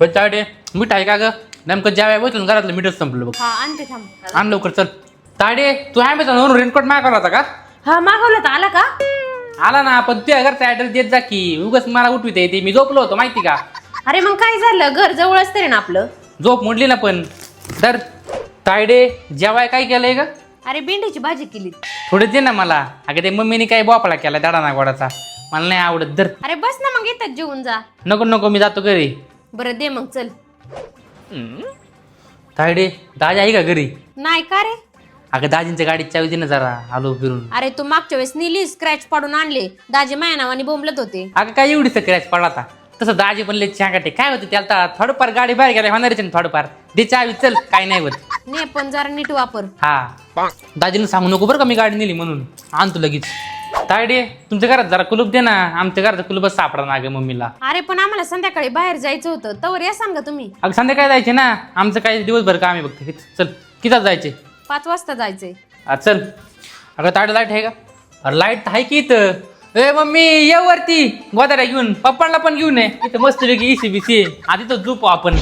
पण मीठ आहे का ग? नेमकं ज्या वेळेला बसलं ना घरातलं मीठच संपलं बघ. हा आणते थांब. आण लवकर चल. तायडे तू ॲमेझॉनवरून रेनकोट मागवला होता का? हा मागवलं तर आला का? आला ना पण तुझ्या घरचा ऍड्रेस देत जा की. उगाच मला उठवित येते मी झोपलो होतो माहिती का? अरे मग काय झालं? घर जवळच तरी ना आपलं. झोप मोडली ना पण. तर तायडे जेवाय काय केलंय का अरे भेंडीची भाजी केली. थोडे दे ना मला. अगं ते मम्मीने काय बोपळा केला दाडा ना गोडाचा. मला नाही आवडत. धर. अरे बस ना मग येतात जेवून जा. नको नको मी जातो घरी. बरं दे मग चल. तायडे दाजी आहे का घरी? नाही का रे? अगं दाजींच्या गाडीत चावी दे ना जरा आलो फिरून. अरे तू मागच्या वेळेस निली स्क्रॅच पाडून आणले. दाजी माया नावाने बोंबलत होते. अगं काय एवढी क्रॅच पडला आता? तसं दाजी पण लय छांगाटे काय होते त्याला तर थोडंफार गाडी बाहेर गेल्या होणारच ना थोडंफार. दे चावी चल काय नाही होत. ने पण जरा नीट वापर. हा. दाजीला सांगू नको बरं का मी गाडी नेली म्हणून. आणतो लगेच. तायडे तुमच्या घरात जरा कुलूप दे ना. आमच्या घरात कुलूपच सापडा ना गे मम्मीला. अरे पण आम्हाला संध्याकाळी बाहेर जायचं होतं. तवर या सांगा तुम्ही. अगं संध्याकाळी जायचे ना. आमचं काही दिवसभर काम आहे बघते चल किती जायचे? पाच वाजता जायचंय. हा चल. अगं तायडे लाइट आहे का? अरे लाइट आहे की इथं? ए मम्मी ये वरती. गोदाऱ्या घेऊन. पप्पांना पण घेऊन ये. इथं मस्त पैकी इसी बिसी आधी तर झोपू आपण.